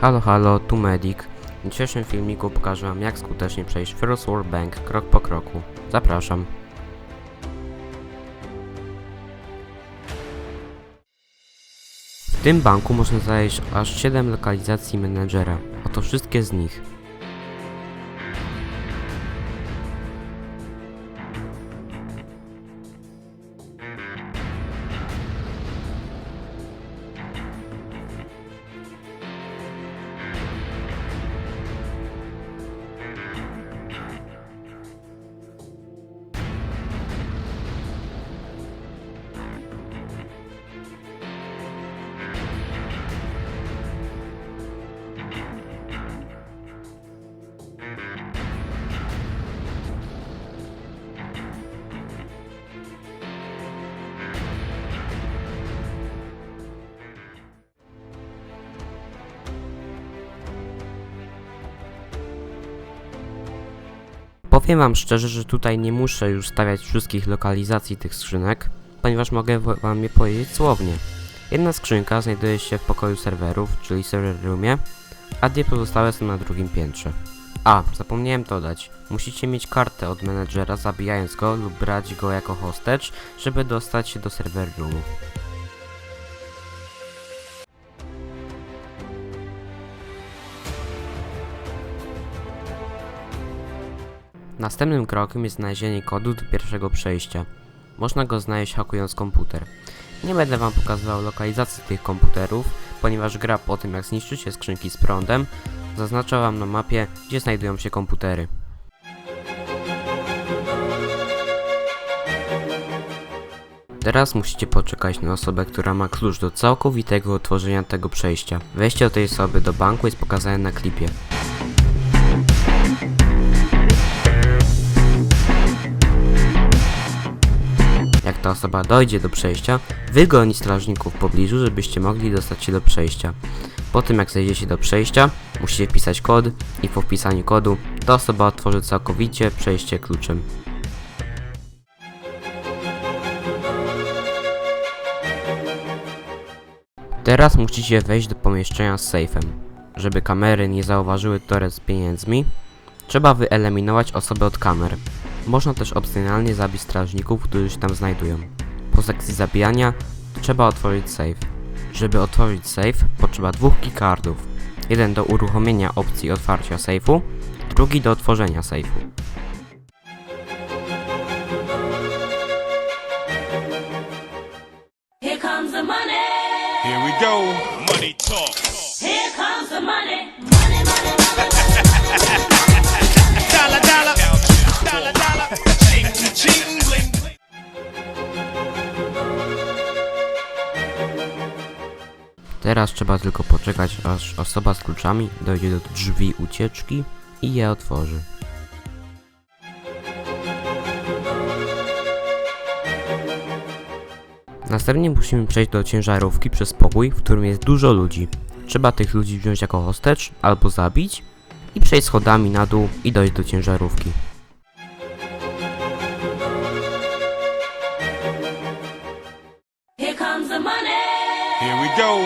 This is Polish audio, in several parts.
Halo, halo, tu Medic. W dzisiejszym filmiku pokażę wam jak skutecznie przejść First World Bank krok po kroku. Zapraszam. W tym banku można znaleźć aż 7 lokalizacji menedżera. Oto wszystkie z nich. Powiem wam szczerze, że tutaj nie muszę już stawiać wszystkich lokalizacji tych skrzynek, ponieważ mogę wam je powiedzieć słownie. Jedna skrzynka znajduje się w pokoju serwerów, czyli server roomie, a dwie pozostałe są na drugim piętrze. A, zapomniałem dodać, musicie mieć kartę od menedżera zabijając go lub brać go jako hostage, żeby dostać się do server roomu. Następnym krokiem jest znalezienie kodu do pierwszego przejścia. Można go znaleźć hakując komputer. Nie będę wam pokazywał lokalizacji tych komputerów, ponieważ gra po tym jak zniszczycie skrzynki z prądem, zaznacza wam na mapie, gdzie znajdują się komputery. Teraz musicie poczekać na osobę, która ma klucz do całkowitego otworzenia tego przejścia. Wejście do tej osoby do banku jest pokazane na klipie. Osoba dojdzie do przejścia, wygoni strażników w pobliżu, żebyście mogli dostać się do przejścia. Po tym jak zejdziecie do przejścia, musicie wpisać kod i po wpisaniu kodu ta osoba otworzy całkowicie przejście kluczem. Teraz musicie wejść do pomieszczenia z sejfem. Żeby kamery nie zauważyły toreb z pieniędzmi, trzeba wyeliminować osobę od kamer. Można też opcjonalnie zabić strażników, którzy się tam znajdują. Po sekcji zabijania trzeba otworzyć safe. Żeby otworzyć safe potrzeba dwóch keycardów. Jeden do uruchomienia opcji otwarcia safe'u, drugi do otworzenia safe'u. Here comes the money. Here we go. Money talk. Here comes the money. Money, money, money. Dollar, Teraz trzeba tylko poczekać, aż osoba z kluczami dojdzie do drzwi ucieczki i je otworzy. Następnie musimy przejść do ciężarówki przez pokój, w którym jest dużo ludzi. Trzeba tych ludzi wziąć jako hostage albo zabić i przejść schodami na dół i dojść do ciężarówki. Here we go.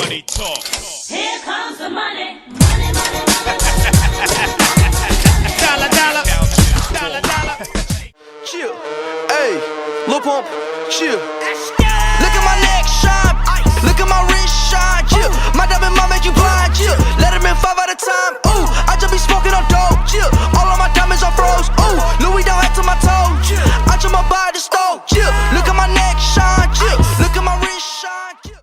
Money talk. Here comes the money. Money, money, money. Dollar, dollar. Dollar, dollar. Chill. Hey, Lil Pump, chill.